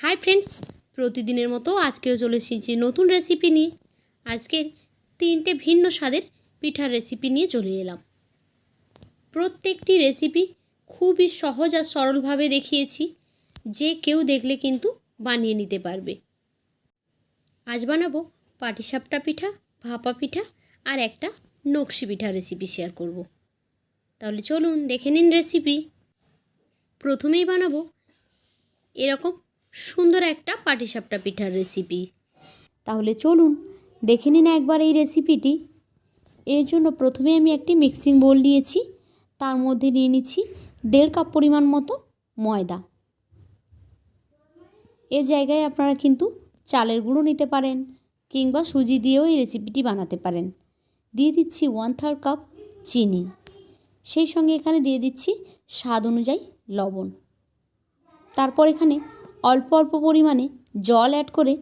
Hi friends, প্রতিদিনের মতো আজকেও চলে এসেছি নতুন রেসিপি নিয়ে। আজকের তিনটে ভিন্ন স্বাদের পিঠার রেসিপি নিয়ে চলে এলাম। প্রত্যেকটি রেসিপি খুবই সহজ আর সরলভাবে দেখিয়েছি। যে কেউ দেখলে কিন্তু বানিয়ে নিতে পারবে। আজ বানাবো পাটিসাপটা পিঠা, ভাপা পিঠা আর একটা নকশি পিঠা রেসিপি শেয়ার করব। তাহলে চলুন দেখে নিন রেসিপি প্রথমেই বানাবো এরকম সুন্দর একটা পাটিসাপটা পিঠার রেসিপি তাহলে চলুন, দেখে নিন একবার এই রেসিপিটি এর জন্য প্রথমে আমি একটি মিক্সিং বোল নিয়েছি, তার মধ্যে নিয়ে নিচ্ছি দেড় কাপ পরিমাণ মতো ময়দা। এর জায়গায় আপনারা কিন্তু চালের গুঁড়ো নিতে পারেন কিংবা সুজি দিয়েও এই রেসিপিটি বানাতে পারেন। দিয়ে দিচ্ছি ওয়ান থার্ড কাপ চিনি। সেই সঙ্গে এখানে দিয়ে দিচ্ছি স্বাদ অনুযায়ী লবণ। তারপর এখানে অল্প অল্প পরিমাণে জল অ্যাড করে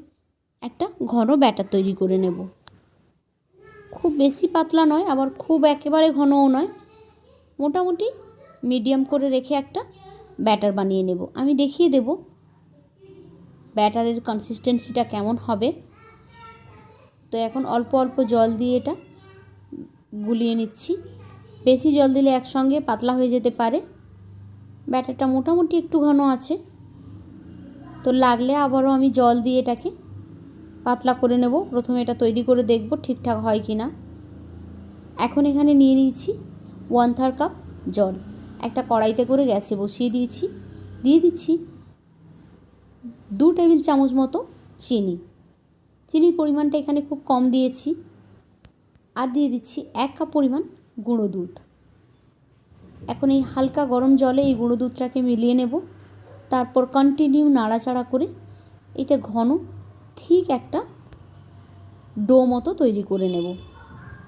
একটা ঘন ব্যাটার তৈরি করে নেব। খুব বেশি পাতলা নয়, আবার খুব একেবারে ঘনও নয়। মোটামুটি মিডিয়াম করে রেখে একটা ব্যাটার বানিয়ে নেব। আমি দেখিয়ে দেব ব্যাটারের কনসিস্টেন্সিটা কেমন হবে। তো এখন অল্প অল্প জল দিয়ে এটা গুলিয়ে নিচ্ছি। বেশি জল দিলে একসঙ্গে পাতলা হয়ে যেতে পারে। ব্যাটারটা মোটামুটি একটু ঘন আছে। তো লাগলে আবারও আমি জল দিয়ে এটাকে পাতলা করে নেব। প্রথমে এটা তৈরি করে দেখব ঠিকঠাক হয় কি না এখন এখানে নিয়ে নিয়েছি ওয়ান থার্ড কাপ জল। একটা কড়াইতে করে গ্যাসে বসিয়ে দিয়েছি। দিয়ে দিচ্ছি দু টেবিল চামচ মতো চিনি। চিনির পরিমাণটা এখানে খুব কম দিয়েছি। আর দিয়ে দিচ্ছি এক কাপ পরিমাণ গুঁড়ো দুধ। এখন এই হালকা গরম জলে এই গুঁড়ো দুধটাকে মিলিয়ে নেব। তারপর কন্টিনিউ নাড়াচাড়া করে এটা ঘন ঠিক একটা ডো মতো তৈরি করে নেব।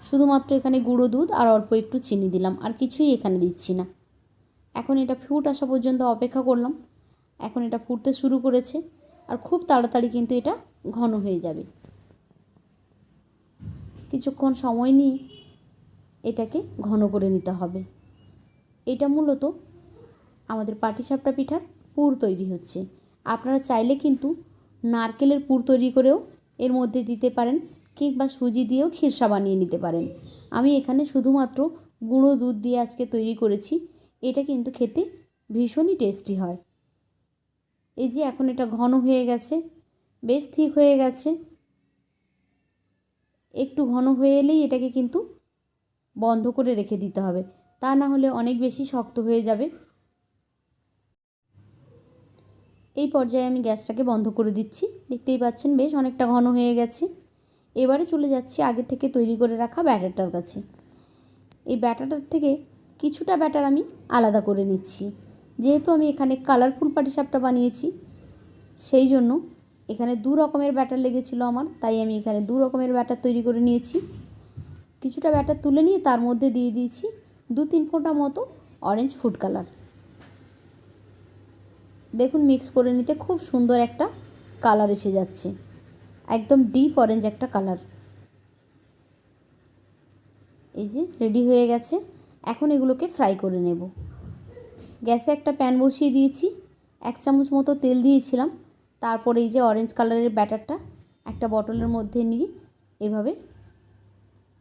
শুধুমাত্র এখানে গুঁড়ো দুধ আর অল্প একটু চিনি দিলাম, আর কিছুই এখানে দিচ্ছি না। এখন এটা ফুট আসা পর্যন্ত অপেক্ষা করলাম। এখন এটা ফুটতে শুরু করেছে, আর খুব তাড়াতাড়ি কিন্তু এটা ঘন হয়ে যাবে। কিছুক্ষণ সময় নিয়ে এটাকে ঘন করে নিতে হবে। এটা মূলত আমাদের পাটিসাপটা পিঠার পুর তৈরি হচ্ছে। আপনারা চাইলে কিন্তু নারকেলের পুর তৈরি করেও এর মধ্যে দিতে পারেন কিংবা সুজি দিয়েও খিরসা বানিয়ে নিতে পারেন। আমি এখানে শুধুমাত্র গুঁড়ো দুধ দিয়ে আজকে তৈরি করেছি। এটা কিন্তু খেতে ভীষণই টেস্টি হয়। এই যে এখন এটা ঘন হয়ে গেছে, বেশ ঠিক হয়ে গেছে। একটু ঘন হয়ে এলেই এটাকে কিন্তু বন্ধ করে রেখে দিতে হবে। তা না হলে অনেক বেশি শক্ত হয়ে যাবে। এই পর্যায়ে আমি গ্যাসটাকে বন্ধ করে দিচ্ছি। দেখতেই পাচ্ছেন বেশ অনেকটা ঘন হয়ে গেছে। এবারে চলে যাচ্ছি আগে থেকে তৈরি করে রাখা ব্যাটারটার কাছে। এই ব্যাটারটার থেকে কিছুটা ব্যাটার আমি আলাদা করে নিচ্ছি। যেহেতু আমি এখানে কালারফুল পাটিসাপটা বানিয়েছি, সেই জন্য এখানে দু রকমের ব্যাটার লেগেছিলো আমার, তাই আমি এখানে দু রকমের ব্যাটার তৈরি করে নিয়েছি। কিছুটা ব্যাটার তুলে নিয়ে তার মধ্যে দিয়ে দিয়েছি দু তিন ফোঁটা মতো অরেঞ্জ ফুড কালার দেখুন মিক্স করে নিতে খুব সুন্দর একটা কালার এসে যাচ্ছে। একদম ডিপ অরেঞ্জ একটা কালার এই যে রেডি হয়ে গেছে। এখন এগুলোকে ফ্রাই করে নেব। গ্যাসে একটা প্যান বসিয়ে দিয়েছি। এক চামচ মতো তেল দিয়েছিলাম। তারপরে এই যে অরেঞ্জ কালারের ব্যাটারটা একটা বটলের মধ্যে নিয়ে এভাবে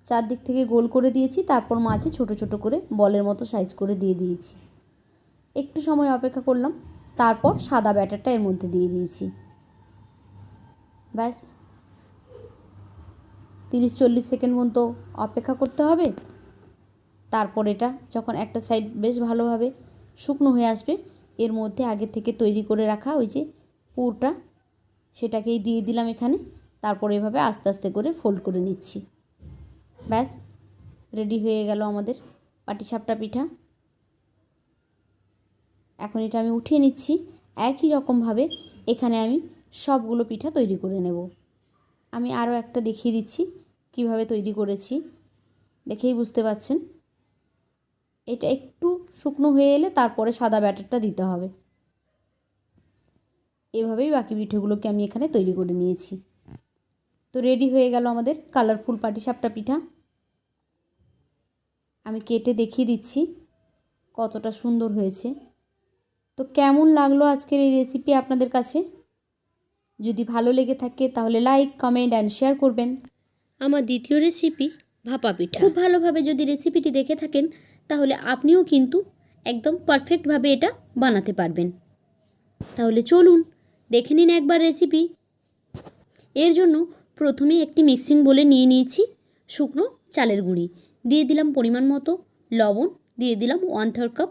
চারদিক থেকে গোল করে দিয়েছি। তারপর মাঝে ছোট ছোট করে বলের মতো সাইজ করে দিয়ে দিয়েছি। একটু সময় অপেক্ষা করলাম। তারপর সাদা ব্যাটারটা এর মধ্যে দিয়ে দিয়েছি। ব্যাস। তিরিশ চল্লিশ সেকেন্ড মতো অপেক্ষা করতে হবে। তারপর এটা যখন একটা সাইড বেশ ভালোভাবে শুকনো হয়ে আসবে, এর মধ্যে আগে থেকে তৈরি করে রাখা ওই যে পুরটা, সেটাকেই দিয়ে দিলাম এখানে। তারপর এভাবে আস্তে আস্তে করে ফোল্ড করে নিচ্ছি। ব্যাস রেডি হয়ে গেল আমাদের পাটিসাপটা পিঠা। এখন এটা আমি উঠিয়ে নিচ্ছি। একই রকমভাবে এখানে আমি সবগুলো পিঠা তৈরি করে নেব। আমি আরও একটা দেখিয়ে দিচ্ছি, কীভাবে তৈরি করেছি। দেখেই বুঝতে পাচ্ছেন। এটা একটু শুকনো হয়ে এলে তারপরে সাদা ব্যাটারটা দিতে হবে। এভাবেই বাকি পিঠেগুলোকে আমি এখানে তৈরি করে নিয়েছি। তো রেডি হয়ে গেল আমাদের কালারফুল পাটিসাপটা পিঠা। আমি কেটে দেখিয়ে দিচ্ছি কতটা সুন্দর হয়েছে। তো কেমন লাগল আজকের এই রেসিপি আপনাদের কাছে? যদি ভালো লেগে থাকে তাহলে লাইক কমেন্ট অ্যান্ড শেয়ার করবেন। আমার দ্বিতীয় রেসিপি ভাপা পিঠা। খুব ভালোভাবে যদি রেসিপিটি দেখে থাকেন তাহলে আপনিও কিন্তু একদম পারফেক্টভাবে এটা বানাতে পারবেন। তাহলে চলুন দেখে নিন একবার রেসিপি এর জন্য প্রথমে একটি মিক্সিং বলে নিয়ে নিয়েছি শুকনো চালের গুঁড়ি। দিয়ে দিলাম পরিমাণ মতো লবণ দিয়ে দিলাম ওয়ান থার্ড কাপ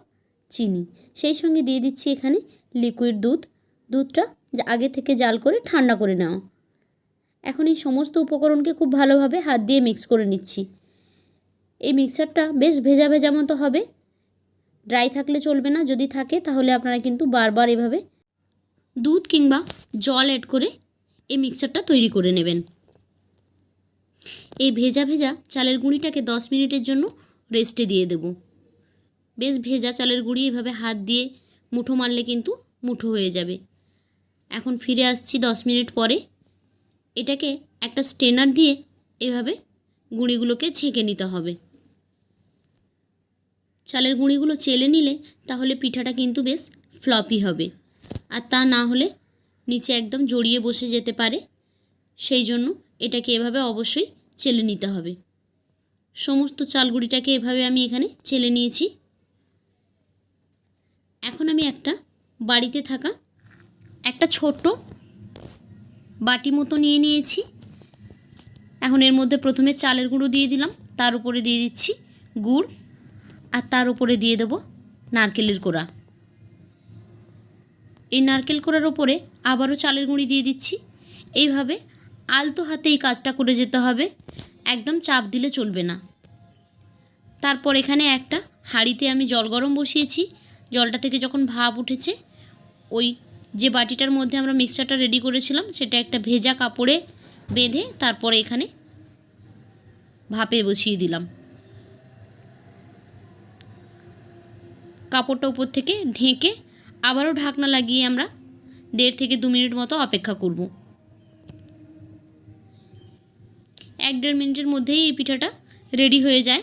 চিনি। সেই সঙ্গে দিয়ে দিচ্ছি এখানে লিকুইড দুধ। দুধটা আগে থেকে জাল করে ঠান্ডা করে নেওয়া এখন এই সমস্ত উপকরণকে খুব ভালোভাবে হাত দিয়ে মিক্স করে নিচ্ছি। এই মিক্সারটা বেশ ভেজা ভেজা মতো হবে। ড্রাই থাকলে চলবে না, যদি থাকে তাহলে আপনারা কিন্তু বারবার এভাবে দুধ কিংবা জল অ্যাড করে এই মিক্সারটা তৈরি করে নেবেন। এই ভেজা ভেজা চালের গুঁড়িটাকে দশ মিনিটের জন্য রেস্টে দিয়ে দেব। বেশ ভেজা চালের গুঁড়ি এভাবে হাত দিয়ে মুঠো মারলে কিন্তু মুঠো হয়ে যাবে। এখন ফিরে আসছি দশ মিনিট পরে। এটাকে একটা স্টেনার দিয়ে এভাবে গুঁড়িগুলোকে ছেঁকে নিতে হবে। চালের গুঁড়িগুলো চেলে নিলে তাহলে পিঠাটা কিন্তু বেশ ফ্লপি হবে। আর তা না হলে নিচে একদম জড়িয়ে বসে যেতে পারে। সেই জন্য এটাকে এভাবে অবশ্যই চেলে নিতে হবে। সমস্ত চালগুড়িটাকে এভাবে আমি এখানে চেলে নিয়েছি। এখন আমি একটা বাড়িতে থাকা একটা ছোট্ট বাটি মতো নিয়ে নিয়েছি। এখন এর মধ্যে প্রথমে চালের গুঁড়ো দিয়ে দিলাম, তার উপরে দিয়ে দিচ্ছি গুড়, আর তার উপরে দিয়ে দেব নারকেলের কোড়া। এই নারকেল কোড়ার ওপরে আবারও চালের গুঁড়ি দিয়ে দিচ্ছি। এইভাবে আলতো হাতে এই কাজটা করে যেতে হবে, একদম চাপ দিলে চলবে না। তারপর এখানে একটা হাঁড়িতে আমি জল গরম বসিয়েছি জলটা থেকে যখন ভাপ উঠেছে, ওই যে বাটিটার মধ্যে আমরা মিক্সচারটা রেডি করেছিলাম, সেটা একটা ভেজা কাপড়ে বেঁধে তারপরে এখানে ভাপে বসিয়ে দিলাম। কাপড়টা উপর থেকে ঢেকে আবারও ঢাকনা লাগিয়ে আমরা দেড় থেকে দু মিনিট মতো অপেক্ষা করব। এক দেড় মিনিটের মধ্যেই এই পিঠাটা রেডি হয়ে যায়।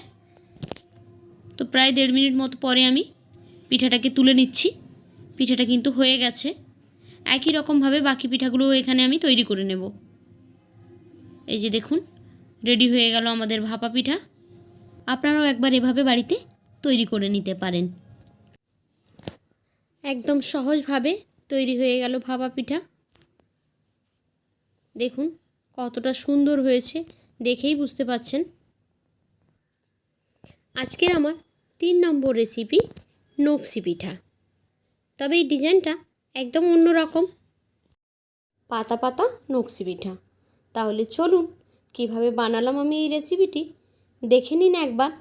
তো প্রায় দেড় মিনিট মতো পরে আমি পিঠাটাকে তুলে নিচ্ছি। পিঠাটা কিন্তু হয়ে গেছে। একই রকমভাবে বাকি পিঠাগুলো এখানে আমি তৈরি করে নেব। এই যে দেখুন, রেডি হয়ে গেল আমাদের ভাপা পিঠা। আপনারাও একবার এভাবে বাড়িতে তৈরি করে নিতে পারেন। একদম সহজভাবে তৈরি হয়ে গেল ভাপা পিঠা। দেখুন, কতটা সুন্দর হয়েছে, দেখেই বুঝতে পাচ্ছেন। আজকের আমার তিন নম্বর রেসিপি নকশি পিঠা। তবে এই ডিজাইনটা একদম অন্যরকম পাতা পাতা নকশি পিঠা। তাহলে চলুন কীভাবে বানালাম আমি এই রেসিপিটি দেখে নিন একবার।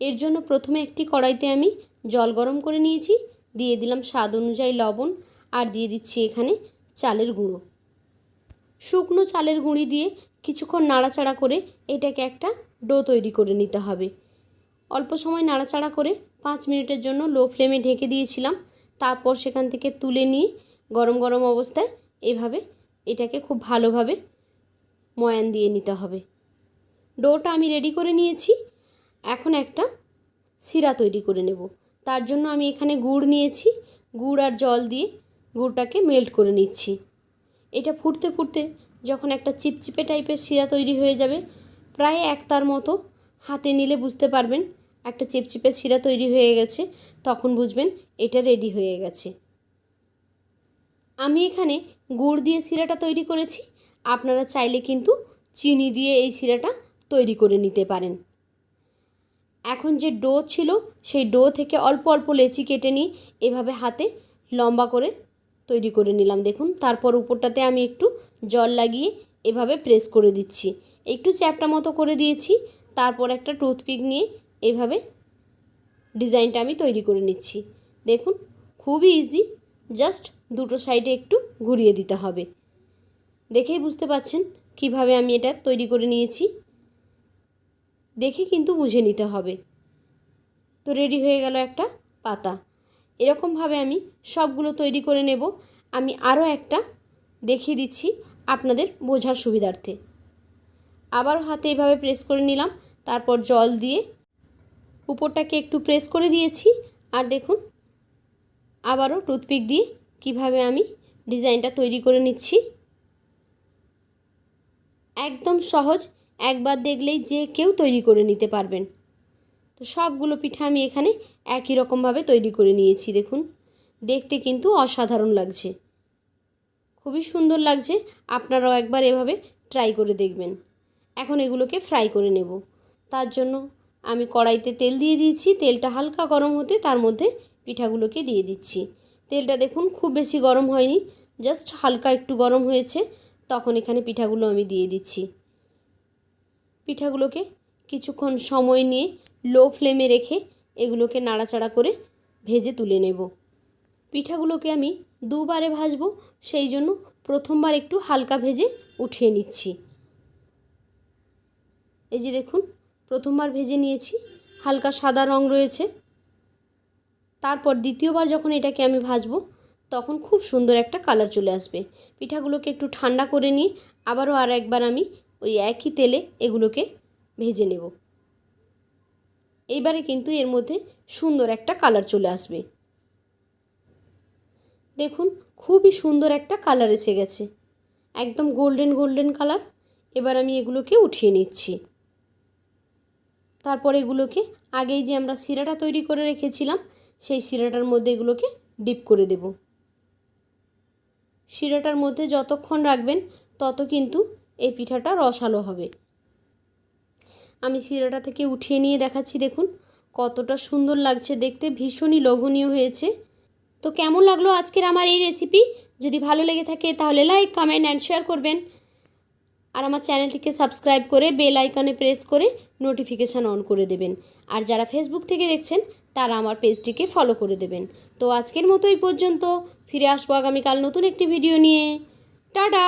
এর জন্য প্রথমে একটি কড়াইতে আমি জল গরম করে নিয়েছি, দিয়ে দিলাম স্বাদ অনুযায়ী লবণ, আর দিয়ে দিচ্ছি এখানে চালের গুঁড়ো। শুকনো চালের গুঁড়ি দিয়ে কিছুক্ষণ নাড়াচাড়া করে এটাকে একটা ডো তৈরি করে নিতে হবে। অল্প সময় নাড়াচাড়া করে পাঁচ মিনিটের জন্য লো ফ্লেমে ঢেকে দিয়েছিলাম। তারপর সেখান থেকে তুলে নিয়ে গরম গরম অবস্থায় এভাবে এটাকে খুব ভালোভাবে ময়ান দিয়ে নিতে হবে। ডোটা আমি রেডি করে নিয়েছি। এখন একটা শিরা তৈরি করে নেব। তার জন্য আমি এখানে গুড় নিয়েছি। গুড় আর জল দিয়ে গুড়টাকে মেল্ট করে নিচ্ছি। এটা ফুটতে ফুটতে যখন একটা চিপচিপে টাইপের শিরা তৈরি হয়ে যাবে, প্রায় একতার মতো হাতে নিলে বুঝতে পারবেন একটা চিপচিপে শিরা তৈরি হয়ে গেছে, তখন বুঝবেন এটা রেডি হয়ে গেছে। আমি এখানে গুড় দিয়ে শিরাটা তৈরি করেছি, আপনারা চাইলে কিন্তু চিনি দিয়ে এই শিরাটা তৈরি করে নিতে পারেন। এখন যে ডো ছিল, সেই ডো থেকে অল্প অল্প লেচি কেটে নিয়ে এভাবে হাতে লম্বা করে তৈরি করে নিলাম। দেখুন, তারপর উপরটাতে আমি একটু জল লাগিয়ে এভাবে প্রেস করে দিচ্ছি। একটু চ্যাপটা মতো করে দিয়েছি, তারপর একটা টুথপিক নিয়ে এভাবে ডিজাইনটা আমি তৈরি করে নিচ্ছি। দেখুন, খুবই ইজি জাস্ট দুটো সাইডে একটু ঘুরিয়ে দিতে হবে। দেখেই বুঝতে পাচ্ছেন কীভাবে আমি এটা তৈরি করে নিয়েছি। দেখে কিন্তু বুঝে নিতে হবে। তো রেডি হয়ে গেল একটা পাতা। এরকমভাবে আমি সবগুলো তৈরি করে নেব। আমি আরও একটা দেখিয়ে দিচ্ছি আপনাদের বোঝার সুবিধার্থে। আবার হাতে এভাবে প্রেস করে নিলাম। তারপর জল দিয়ে উপরটাকে একটু প্রেস করে দিয়েছি। আর দেখুন, আবারও টুথপিক দিয়ে কীভাবে আমি ডিজাইনটা তৈরি করে নিচ্ছি। একদম সহজ, একবার দেখলেই যে কেউ তৈরি করে নিতে পারবেন। তো সবগুলো পিঠা আমি এখানে একই রকমভাবে তৈরি করে নিয়েছি, দেখুন। দেখতে কিন্তু অসাধারণ লাগছে। খুবই সুন্দর লাগছে, আপনারাও একবার এভাবে ট্রাই করে দেখবেন। এখন এগুলোকে ফ্রাই করে নেব। তার জন্য আমি কড়াইতে তেল দিয়ে দিয়েছি, তেলটা হালকা গরম হতে তার মধ্যে পিঠাগুলোকে দিয়ে দিচ্ছি। তেলটা দেখুন, খুব বেশি গরম হয়নি জাস্ট হালকা একটু গরম হয়েছে, তখন এখানে পিঠাগুলো আমি দিয়ে দিচ্ছি। পিঠাগুলোকে কিছুক্ষণ সময় নিয়ে লো ফ্লেমে রেখে এগুলোকে নাড়াচাড়া করে ভেজে তুলে নেব। পিঠাগুলোকে আমি দুবারে ভাজবো, সেই জন্য প্রথমবার একটু হালকা ভেজে উঠিয়ে নিচ্ছি। এই যে দেখুন প্রথমবার ভেজে নিয়েছি, হালকা সাদা রং রয়েছে। তারপর দ্বিতীয়বার যখন এটাকে আমি ভাজবো, তখন খুব সুন্দর একটা কালার চলে আসবে। পিঠাগুলোকে একটু ঠান্ডা করে নিয়ে আবারও আর একবার আমি ওই একই তেলে এগুলোকে ভেজে নেব। এইবারে কিন্তু এর মধ্যে সুন্দর একটা কালার চলে আসবে। দেখুন, খুবই সুন্দর একটা কালার এসে গেছে। একদম গোল্ডেন গোল্ডেন কালার। এবার আমি এগুলোকে উঠিয়ে নিচ্ছি। তারপর এগুলোকে আগেই যে আমরা শিরাটা তৈরি করে রেখেছিলাম, সেই শিরাটার মধ্যে এগুলোকে ডিপ করে দেব। শিরাটার মধ্যে যতক্ষণ রাখবেন, তত কিন্তু এই পিঠাটা রসালো হবে। আমি শিরাটা থেকে উঠিয়ে নিয়ে দেখাচ্ছি, দেখুন কতটা সুন্দর লাগছে দেখতে, ভীষণই লোভনীয় হয়েছে। তো কেমন লাগল আজকের আমার এই রেসিপি? যদি ভালো লেগে থাকে তাহলে লাইক, কমেন্ট অ্যান্ড শেয়ার করবেন। আর আমার চ্যানেলটিকে সাবস্ক্রাইব করে বেল আইকনে প্রেস করে নোটিফিকেশান অন করে দেবেন। আর যারা ফেসবুক থেকে দেখছেন, তারা আমার পেজটিকে ফলো করে দেবেন। তো আজকের মতো এই পর্যন্ত। ফিরে আসব আগামীকাল নতুন একটি ভিডিও নিয়ে। টাটা!